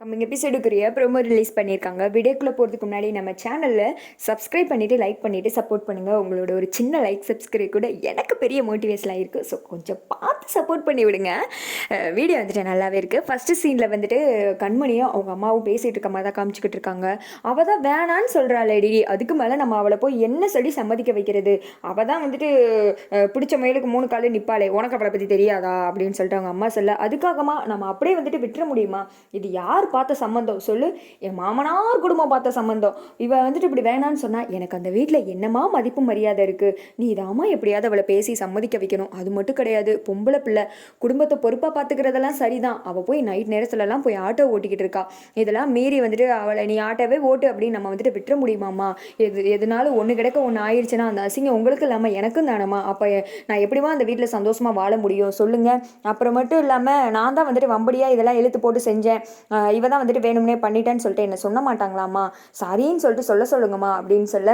Coming எபிசோடுக்குரிய promo release பண்ணியிருக்காங்க. வீடியோக்குள்ளே போகிறதுக்கு முன்னாடி நம்ம சேனலில் சப்ஸ்கிரைப் பண்ணிவிட்டு லைக் பண்ணிவிட்டு சப்போர்ட் பண்ணுங்கள் உங்களோட ஒரு சின்ன லைக் சப்ஸ்கிரைப் கூட எனக்கு பெரிய மோட்டிவேஷனாக இருக்குது ஸோ கொஞ்சம் பார்த்து சப்போர்ட் பண்ணி விடுங்க. வீடியோ வந்துட்டு நல்லாவே இருக்குது ஃபஸ்ட்டு சீனில் வந்துட்டு கண்மணியும் அவங்க அம்மாவும் பேசிகிட்டு இருக்க மாதிரி தான் காமிச்சிக்கிட்டு இருக்காங்க. அவள் தான் வேணான்னு சொல்கிறாளேடி அதுக்கு மேலே நம்ம அவளை போய் என்ன சொல்லி சம்மதிக்க வைக்கிறது? அவள் தான் வந்துட்டு பிடிச்ச மயிலுக்கு மூணு காலு நிற்பாளே உனக்கு அவளை பற்றி தெரியாதா? அப்படின்னு சொல்லிட்டு அவங்க அம்மா சொல்ல அதுக்காகமா நம்ம அப்படியே வந்துட்டு விட்டுற முடியுமா? இது யார் பார்த்த சம்மந்தம் சொல்லு என் மாமனார் குடும்பம் பார்த்த சம்மந்தம் இவ வந்துட்டு இப்படி வேணான்னு சொன்னா எனக்கு அந்த வீட்டில் என்னமா மதிப்பு மரியாதை இருக்கு? நீ இதாமா எப்படியாவது அவளை பேசி சம்மதிக்க வைக்கணும். அது மட்டும் கிடையாது பொம்பளை பிள்ளை. குடும்பத்தை பொறுப்பாக பார்த்துக்கிறதெல்லாம் சரிதான். அவள் போய் நைட் நேரத்துலலாம் போய் ஆட்டோ ஓட்டிக்கிட்டு இருக்கா. இதெல்லாம் மீறி வந்துட்டு அவளை நீ ஆட்டோவே ஓட்டு அப்படின்னு நம்ம வந்துட்டு விட்டுற முடியுமாம்மா? எது எதுனாலும் ஒன்று கிடக்க ஒன்று ஆயிடுச்சுன்னா அந்த அசிங்கம் உங்களுக்கு இல்லாமல் எனக்கும் தானம்மா? அப்போ நான் எப்படிமா அந்த வீட்டில் சந்தோஷமாக வாழ முடியும்? சொல்லுங்க. அப்புறம் மட்டும் இல்லாமல் நான் தான் வந்துட்டு வம்படியாக இதெல்லாம் இழுத்து போட்டு செஞ்சேன். இவ தான் வந்துட்டு வேணும்னே பண்ணிட்டேன்னு சொல்லிட்டு என்ன சொல்ல மாட்டாங்களாம்மா. சாரின்னு சொல்லிட்டு சொல்ல சொல்லுங்கம்மா அப்படின்னு சொல்ல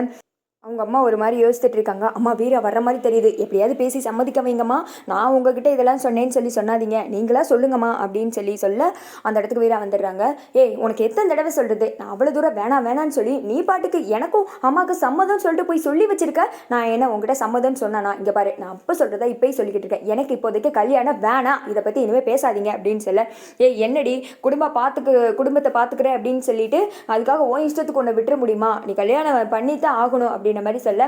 அவங்க அம்மா ஒரு மாதிரி யோசிச்சுட்டு இருக்காங்க. அம்மா வீரா வர்ற மாதிரி தெரியுது. எப்படியாவது பேசி சம்மதிக்க வைங்கம்மா. நான் உங்ககிட்ட இதெல்லாம் சொன்னேன்னு சொல்லி சொன்னாதீங்க. நீங்களா சொல்லுங்கம்மா அப்படின்னு சொல்லி சொல்ல அந்த இடத்துக்கு வீரா வந்துடுறாங்க. ஏய் உனக்கு எத்தனை தடவை சொல்கிறது நான் அவ்வளோ தூரம் வேணாம் வேணான்னு சொல்லி நீ பாட்டுக்கு எனக்கும் அம்மாவுக்கு சம்மதம் சொல்லிட்டு போய் சொல்லி வச்சிருக்க. நான் என்ன உங்ககிட்ட சம்மதம்னு சொன்னானா? இங்கே பாரு நான் அப்போ சொல்கிறதா இப்போயும் சொல்லிக்கிட்டு இருக்கேன். எனக்கு இப்போதைக்கு கல்யாணம் வேணாம். இதை பற்றி இனிமேல் பேசாதீங்க அப்படின்னு சொல்ல ஏய் என்னடி குடும்பம் பார்த்துக்கு குடும்பத்தை பார்த்துக்கிறேன் அப்படின்னு சொல்லிட்டு அதுக்காக உன் இஷ்டத்துக்கு ஒன்று விட்டுற முடியுமா? நீ கல்யாணம் பண்ணித்தான் ஆகணும் அப்படின்னு அப்படின்ற மாதிரி சொல்ல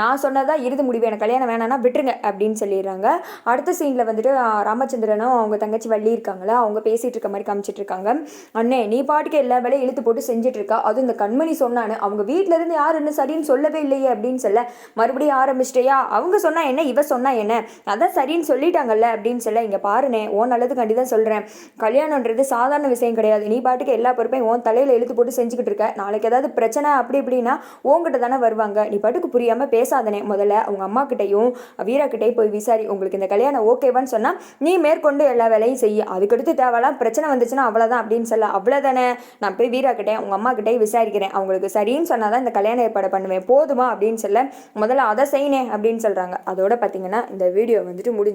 நான் சொன்னதான் இறுதி முடிவு. எனக்கு கல்யாணம் வேணாம்னா விட்டுருங்க அப்படின்னு சொல்லிடுறாங்க. அடுத்த சீனில் வந்துட்டு ராமச்சந்திரனும் அவங்க தங்கச்சி வள்ளி இருக்காங்களா அவங்க பேசிகிட்டு இருக்க மாதிரி காமிச்சிட்டு இருக்காங்க. அண்ணே நீ பாட்டுக்கு எல்லா வேலையும் இழுத்து போட்டு செஞ்சுட்டு இருக்கா? அதுவும் இந்த கண்மணி சொன்னான்னு அவங்க வீட்டிலேருந்து இருந்து யார் என்ன சரின்னு சொல்லவே இல்லையே அப்படின்னு சொல்ல மறுபடியும் ஆரம்பிச்சிட்டியா? அவங்க சொன்னா என்ன இவ சொன்னா என்ன? அதான் சரின்னு சொல்லிட்டாங்கல்ல அப்படின்னு சொல்ல இங்கே பாருனே உன் நல்லதுக்காண்டி தான் சொல்கிறேன் கல்யாணம்ன்றது சாதாரண விஷயம் கிடையாது. நீ பாட்டுக்கு எல்லா பொறுப்பையும் உன் தலையில் இழுத்து போட்டு செஞ்சுக்கிட்டு இருக்க. நாளைக்கு ஏதாவது பிரச்சனை அப்படி இப்படின்னா உன்கிட்ட தானே வருவாங்க. நீ பாட்டுக்கு புரியாமல் பேசாதனே. முதல்ல அவங்க அம்மா கிட்டையும் வீரா போய் விசாரி. உங்களுக்கு இந்த கல்யாணம் ஓகேவான்னு சொன்னால் நீ மேற்கொண்டு எல்லா வேலையும் செய்ய. அதுக்கடுத்து தேவைலாம் பிரச்சனை வந்துச்சுன்னா அவ்வளோதான் அப்படின்னு சொல்ல. அவ்வளோதானே நான் போய் வீரா கிட்டே உங்க அம்மா கிட்டே விசாரிக்கிறேன். அவங்களுக்கு சரின்னு சொன்னால் தான் இந்த கல்யாண ஏற்பாடு பண்ணுவேன். போதுமா அப்படின்னு சொல்ல. முதல்ல அதை செய்யினே அப்படின்னு சொல்கிறாங்க அதோட பார்த்தீங்கன்னா இந்த வீடியோ வந்துட்டு முடிஞ்சு